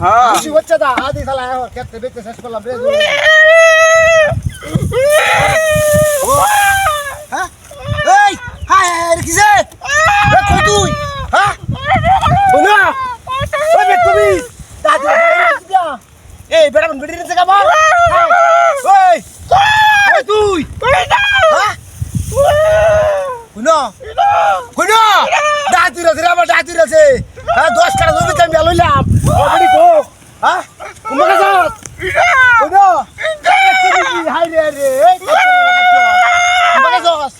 হ্যাঁ। বেশি হচ্ছে দা আদি শালা খেতে বেচতে শেষ করলাম রে হ্যাঁ? এই হাই রে কই তুই? হ্যাঁ? শোনা ওই বে তুমি দাদু এই, বেটা কোন বেটি নিছে কাবা ওই তুই? হ্যাঁ? শুনো শুনো ডাহাতি রয়েছে রে আমার ডাহাতি রয়েছে হ্যাঁ দশ টাকা জমি আমি লইলাম অলরেডি কো হ্যাঁ তোমাকে যাস শুনো হাই রে রে তোমাকে যাস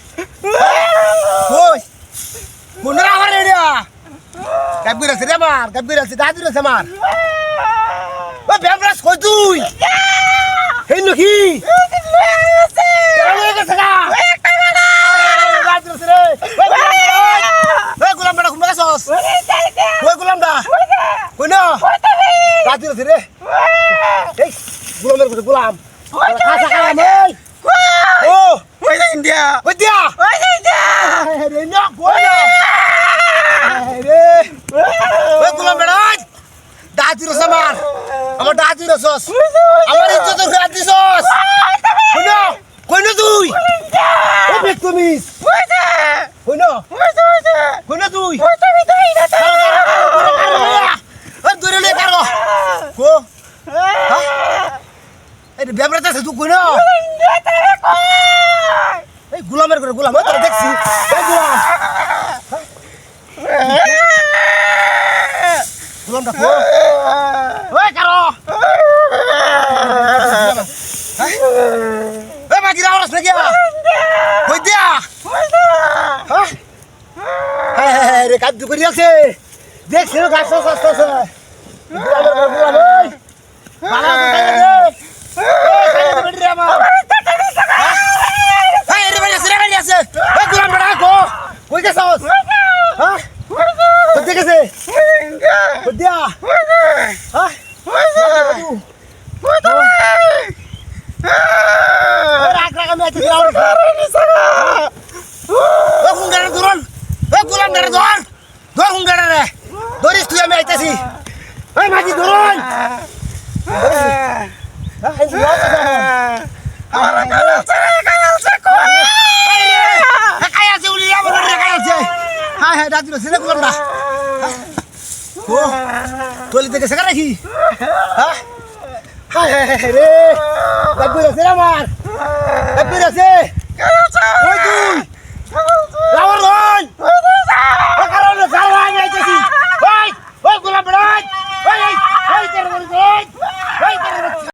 ওই শুনো আমার রেডিয়া গাবির আছে রে আমার গাবির আছে ডাহাতি রয়েছে আমার। ওই ব্যামরাস কই তুই। হেই নকি? গুলাম দা। কই না রাতি রাতি রে এই গুলামের কথা গুলাম খাসা খালাম এই ও ওই যে ইন্ডিয়া কই দিয়া ওই যে ইন্ডিয়া রে না কই না রে ওই গুলাম বেড়া দাঁতি রস আমার। আমার দাঁতি রসস আমার ইজ্জত ঘুরা দিছস কই না কই না তুই। ও বেক তুমি ওই যে কই না ওই যে কই না তুই। ওই যে আমি দেই না তো দূরে লে কারও। কো। এই ব্যাপারে আছে তুই কই না ইন্ডিয়া তারে কই এই গোলামের করে গোলাম তোরা দেখছি এই গোলাম। গোলামটা কো ওই কারও এই বাকি রাওয়াস নাকি কই দিয়া হ্যাঁ হ্যাঁ রে কাজ করি আছে দেখছি গাছ আছে আছে গোলামের করে গোলাম ওই বালা দে ওই খালি বেড়ি রে আমার এই রে ভাই আছে রে ভাই আছে এই গুলাম বড়া কো কই গেছস হ্যাঁ কই গেছে কই দিয়া হ্যাঁ রাখ রাখ আমি আছি গ্রাউন্ড ও হুঙ্গারে দুরন ও গুলাম গাড়ি ধর ধর হুঙ্গারে রে ধরিস তুই আমি আইতাছি। মাঝি ধরুন হ্যাঁ হ্যাঁ হ্যাঁ রে সিনে গুলাম না ও তোলি থেকে সেকা রাখি হ্যাঁ? হায় হায় রে সিনে আমার। দাদি রে